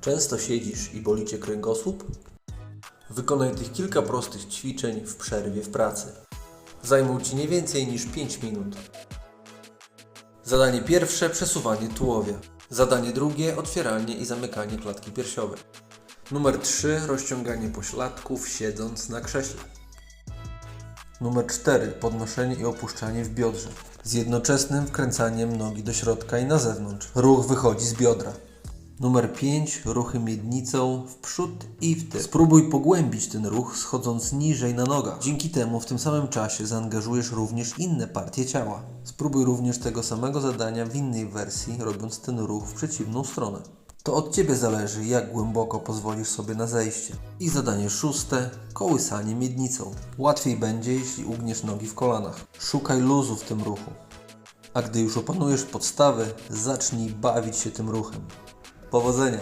Często siedzisz i boli Cię kręgosłup? Wykonaj tych kilka prostych ćwiczeń w przerwie w pracy. Zajmą Ci nie więcej niż 5 minut. Zadanie pierwsze przesuwanie tułowia. Zadanie drugie otwieranie i zamykanie klatki piersiowej. Numer 3 rozciąganie pośladków siedząc na krześle. Numer 4 podnoszenie i opuszczanie w biodrze z jednoczesnym wkręcaniem nogi do środka i na zewnątrz. Ruch wychodzi z biodra. Numer 5 ruchy miednicą w przód i w tył. Spróbuj pogłębić ten ruch schodząc niżej na nogach. Dzięki temu w tym samym czasie zaangażujesz również inne partie ciała. Spróbuj również tego samego zadania w innej wersji, robiąc ten ruch w przeciwną stronę. To od Ciebie zależy, jak głęboko pozwolisz sobie na zejście. I zadanie szóste kołysanie miednicą. Łatwiej będzie, jeśli ugniesz nogi w kolanach. Szukaj luzu w tym ruchu. A gdy już opanujesz podstawy, zacznij bawić się tym ruchem. Powodzenia!